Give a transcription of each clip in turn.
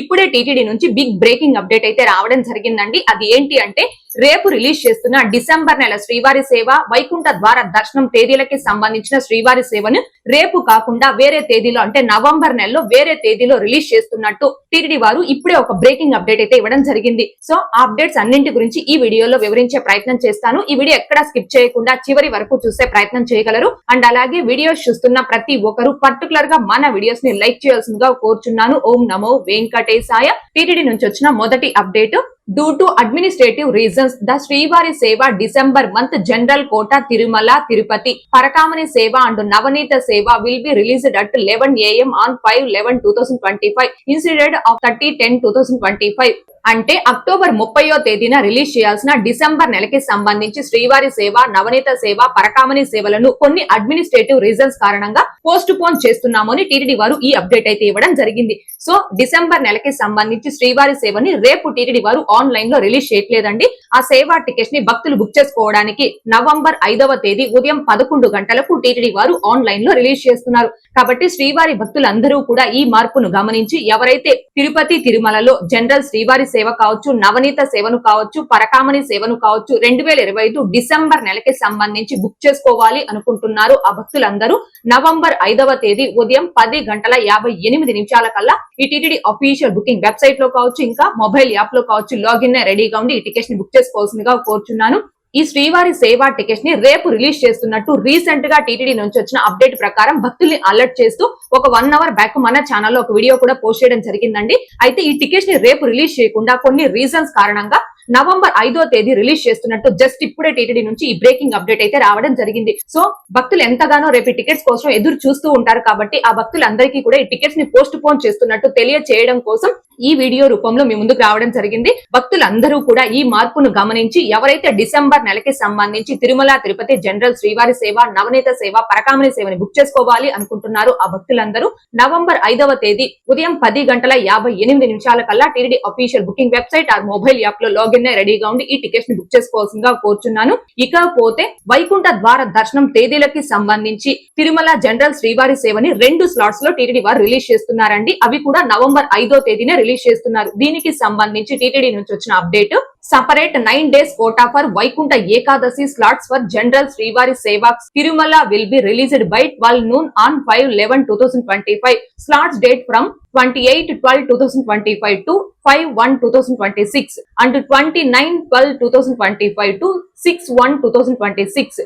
ఇప్పుడే టీటీడీ నుంచి big breaking update అయితే రావడం జరిగిందండి అది ఏంటి అంటే రేపు రిలీజ్ చేస్తున్న డిసెంబర్ నెల శ్రీవారి సేవ వైకుంఠ ద్వార దర్శనం తేదీలకి సంబంధించిన శ్రీవారి సేవను రేపు కాకుండా వేరే తేదీలో అంటే నవంబర్ నెలలో వేరే తేదీలో రిలీజ్ చేస్తున్నట్టు టీటీడీ వారు ఇప్పుడే ఒక బ్రేకింగ్ అప్డేట్ అయితే ఇవ్వడం జరిగింది సో ఆ అప్డేట్స్ అన్నింటి గురించి ఈ వీడియోలో వివరించే ప్రయత్నం చేస్తాను ఈ వీడియో ఎక్కడ స్కిప్ చేయకుండా చివరి వరకు చూసే ప్రయత్నం చేయగలరు అండ్ అలాగే వీడియోస్ చూస్తున్న ప్రతి ఒక్కరు పర్టికులర్ గా మన వీడియోస్ ని లైక్ చేయాల్సిందిగా కోరుచున్నాను ఓం నమో వెంకట్ వెంకటేశాయ టీటీడీ నుంచి వచ్చిన మొదటి update due to administrative reasons the Srivari Seva December month general quota Tirumala Tirupati Parakamani Seva and Navaneetha Seva will be released at eleven AM on five eleven two thousand twenty five instead of thirty ten two thousand twenty five అంటే October ముప్పయో తేదీన release చేయాల్సిన December నెలకి సంబంధించి శ్రీవారి సేవ నవనీత సేవ పరకామణి సేవలను కొన్ని అడ్మినిస్ట్రేటివ్ రీజన్స్ కారణంగా పోస్ట్ పోన్ చేస్తున్నామని టీటీడీ వారు ఈ అప్డేట్ అయితే ఇవ్వడం జరిగింది సో డిసెంబర్ నెలకి సంబంధించి శ్రీవారి సేవని రేపు టీటీడీ వారు ఆన్లైన్ లో రిలీజ్ చేయట్లేదండి ఆ సేవా టికెట్స్ ని భక్తులు బుక్ చేసుకోవడానికి నవంబర్ ఐదవ తేదీ ఉదయం పదకొండు గంటలకు టీటీడీ వారు ఆన్లైన్ లో రిలీజ్ చేస్తున్నారు కాబట్టి శ్రీవారి భక్తులందరూ కూడా ఈ మార్పును గమనించి ఎవరైతే తిరుపతి తిరుమలలో జనరల్ శ్రీవారి సేవ కావచ్చు నవనీత సేవను కావచ్చు పరకామణి సేవను కావచ్చు రెండు వేల ఇరవై ఐదు డిసెంబర్ నెలకి సంబంధించి బుక్ చేసుకోవాలి అనుకుంటున్నారు ఆ భక్తులందరూ నవంబర్ ఐదవ తేదీ ఉదయం పది గంటల యాభై ఎనిమిది నిమిషాల కల్లా ఈ టీటీడీ అఫీషియల్ బుకింగ్ వెబ్సైట్ లో కావచ్చు ఇంకా మొబైల్ యాప్ లో కావచ్చు లాగిన్ రెడీగా ఉండి ఈ టికెట్స్ ని బుక్ చేసుకోవాల్సిందిగా కోరుచున్నాను ఈ శ్రీవారి సేవా టికెట్స్ ని రేపు రిలీజ్ చేస్తున్నట్టు రీసెంట్ గా టీటీడీ నుంచి వచ్చిన అప్డేట్ ప్రకారం భక్తుల్ని అలర్ట్ చేస్తూ ఒక వన్ అవర్ బ్యాక్ మన ఛానల్లో ఒక వీడియో కూడా పోస్ట్ చేయడం జరిగిందండి అయితే ఈ టికెట్స్ ని రేపు రిలీజ్ చేయకుండా కొన్ని రీజన్స్ కారణంగా నవంబర్ ఐదో తేదీ రిలీజ్ చేస్తున్నట్టు జస్ట్ ఇప్పుడే టీటీడీ నుంచి ఈ బ్రేకింగ్ అప్డేట్ అయితే రావడం జరిగింది సో భక్తులు ఎంతగానో రేపు టికెట్స్ కోసం ఎదురు చూస్తూ ఉంటారు కాబట్టి ఆ భక్తులందరికీ కూడా ఈ టికెట్స్ ని పోస్ట్ పోన్ చేస్తున్నట్టు తెలియచేయడం కోసం ఈ వీడియో రూపంలో మీ ముందుకు రావడం జరిగింది భక్తులందరూ కూడా ఈ మార్పును గమనించి ఎవరైతే డిసెంబర్ నెలకి సంబంధించి తిరుమల తిరుపతి జనరల్ శ్రీవారి సేవ నవనీత సేవ పరకామణి సేవని బుక్ చేసుకోవాలి అనుకుంటున్నారు ఆ భక్తులందరూ నవంబర్ ఐదవ తేదీ ఉదయం పది గంటల యాభై ఎనిమిది నిమిషాల కల్లా టీడీ అఫీషియల్ బుకింగ్ వెబ్సైట్ ఆ మొబైల్ యాప్ లో లాగిన్ సౌజన్య రెడీగా ఉండి ఈ టికెట్స్ ని బుక్ చేసుకోవాల్సిందిగా కోరుచున్నాను ఇకపోతే వైకుంఠ ద్వార దర్శనం తేదీలకి సంబంధించి తిరుమల జనరల్ శ్రీవారి సేవని రెండు స్లాట్స్ లో టీటీడీ వారు రిలీజ్ చేస్తున్నారండి అవి కూడా నవంబర్ ఐదో తేదీనే రిలీజ్ చేస్తున్నారు దీనికి సంబంధించి టీటీడీ నుంచి వచ్చిన update Separate 9 days quota for Vaikunta Ekadashi slots for General Srivari Sevaks Tirumala will be released by 12 noon on 5/11/2025. Slots date from 28/12/2025 to 5/1/2026 and 29/12/2025 to 6/1/2026.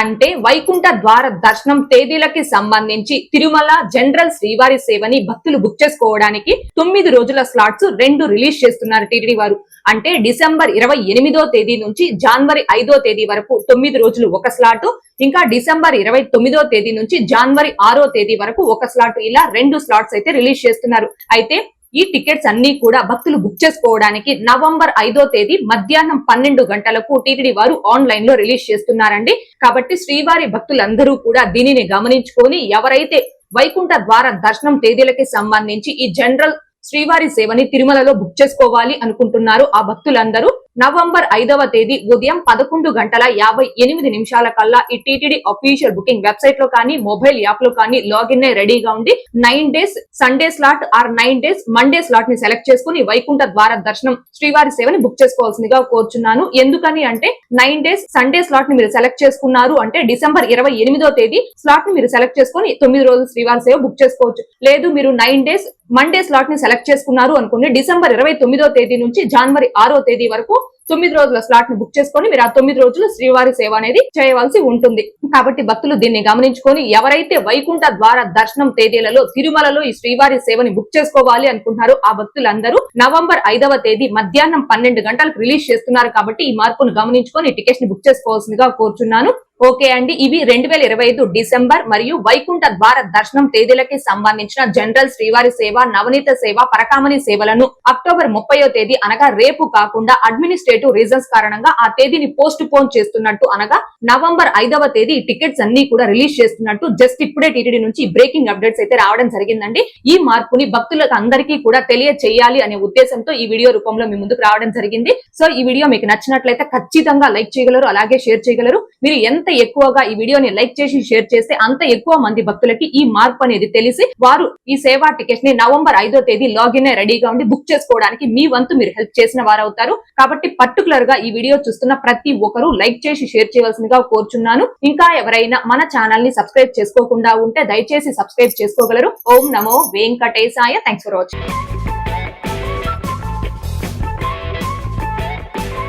అంటే వైకుంఠ ద్వార దర్శనం తేదీలకి సంబంధించి తిరుమల జనరల్ శ్రీవారి సేవని భక్తులు బుక్ చేసుకోవడానికి తొమ్మిది రోజుల స్లాట్స్ రెండు రిలీజ్ చేస్తున్నారు టీటీడీ వారు అంటే డిసెంబర్ ఇరవై ఎనిమిదో తేదీ నుంచి జనవరి ఐదో తేదీ వరకు తొమ్మిది రోజులు ఒక స్లాట్ ఇంకా డిసెంబర్ ఇరవై తొమ్మిదో తేదీ నుంచి జనవరి ఆరో తేదీ వరకు ఒక స్లాట్ ఇలా రెండు స్లాట్స్ అయితే రిలీజ్ చేస్తున్నారు అయితే ఈ టికెట్స్ అన్ని కూడా భక్తులు బుక్ చేసుకోవడానికి నవంబర్ ఐదో తేదీ మధ్యాహ్నం పన్నెండు గంటలకు టీటీడీ వారు ఆన్లైన్ లో రిలీజ్ చేస్తున్నారండి కాబట్టి శ్రీవారి భక్తులందరూ కూడా దీనిని గమనించుకొని ఎవరైతే వైకుంఠ ద్వార దర్శనం తేదీలకి సంబంధించి ఈ జనరల్ శ్రీవారి సేవని తిరుమలలో బుక్ చేసుకోవాలి అనుకుంటున్నారు ఆ భక్తులందరూ నవంబర్ ఐదవ తేదీ ఉదయం పదకొండు గంటల యాభై ఎనిమిది నిమిషాల కల్లా ఈ టీటీడీ అఫీషియల్ బుకింగ్ వెబ్సైట్ లో కానీ మొబైల్ యాప్ లో కానీ లాగిన్ అయి రెడీగా ఉండి nine days Sunday slot or nine days Monday slot ని సెలెక్ట్ చేసుకుని వైకుంఠ ద్వార దర్శనం శ్రీవారి సేవని బుక్ చేసుకోవాల్సిందిగా కోరుచున్నాను ఎందుకని అంటే నైన్ డేస్ సండే స్లాట్ ని మీరు సెలెక్ట్ చేసుకున్నారు అంటే డిసెంబర్ ఇరవై ఎనిమిదో తేదీ స్లాట్ ని మీరు సెలెక్ట్ చేసుకుని తొమ్మిది రోజులు శ్రీవారి సేవ బుక్ చేసుకోవచ్చు లేదు మీరు నైన్ డేస్ మండే స్లాట్ ని సెలెక్ట్ చేసుకున్నారు అనుకుని డిసెంబర్ ఇరవై తొమ్మిదో తేదీ నుంచి జనవరి ఆరో తేదీ వరకు తొమ్మిది రోజుల స్లాట్ ని బుక్ చేసుకొని మీరు ఆ తొమ్మిది రోజులు శ్రీవారి సేవ అనేది చేయవలసి ఉంటుంది కాబట్టి భక్తులు దీన్ని గమనించుకొని ఎవరైతే వైకుంఠ ద్వార దర్శనం తేదీలలో తిరుమలలో ఈ శ్రీవారి సేవని బుక్ చేసుకోవాలి అనుకుంటున్నారు ఆ భక్తులందరూ నవంబర్ ఐదవ తేదీ మధ్యాహ్నం పన్నెండు గంటలకు రిలీజ్ చేస్తున్నారు కాబట్టి ఈ మార్పును గమనించుకొని టికెట్స్ ని బుక్ చేసుకోవాల్సిందిగా కోరుచున్నాను ఓకే అండి ఇవి రెండు వేల ఇరవై ఐదు డిసెంబర్ మరియు వైకుంఠ ద్వార దర్శనం తేదీలకి సంబంధించిన జనరల్ శ్రీవారి సేవ నవనీత సేవ పరకామణి సేవలను అక్టోబర్ ముప్పయో తేదీ అనగా రేపు కాకుండా అడ్మినిస్ట్రేటివ్ రీజన్స్ కారణంగా ఆ తేదీని పోస్ట్ పోన్ చేస్తున్నట్టు అనగా నవంబర్ ఐదవ తేదీ టికెట్స్ అన్ని కూడా రిలీజ్ చేస్తున్నట్టు జస్ట్ ఇప్పుడే టీటీడీ నుంచి బ్రేకింగ్ అప్డేట్స్ అయితే రావడం జరిగిందండి ఈ మార్పుని భక్తులకు అందరికీ కూడా తెలియచేయాలి అనే ఉద్దేశంతో ఈ వీడియో రూపంలో మీ ముందుకు రావడం జరిగింది సో ఈ వీడియో మీకు నచ్చినట్లయితే ఖచ్చితంగా లైక్ చేయగలరు అలాగే షేర్ చేయగలరు మీరు ఎంత ఎంత ఎక్కువగా ఈ వీడియోని లైక్ చేసి షేర్ చేస్తే అంత ఎక్కువ మంది భక్తులకి ఈ మార్పు అనేది తెలిసి వారు ఈ సేవా టికెట్స్ ని నవంబర్ ఐదో తేదీ లాగిన్ రెడీగా ఉండి బుక్ చేసుకోవడానికి మీ వంతు మీరు హెల్ప్ చేసిన వారవుతారు కాబట్టి పర్టికులర్ గా ఈ వీడియో చూస్తున్న ప్రతి ఒక్కరూ లైక్ చేసి షేర్ చేయవలసిందిగా కోరుచున్నాను ఇంకా ఎవరైనా మన ఛానల్ ని సబ్స్క్రైబ్ చేసుకోకుండా ఉంటే దయచేసి సబ్స్క్రైబ్ చేసుకోగలరు ఓం నమో వెంకటేశాయ థ్యాంక్స్ ఫర్ వాచింగ్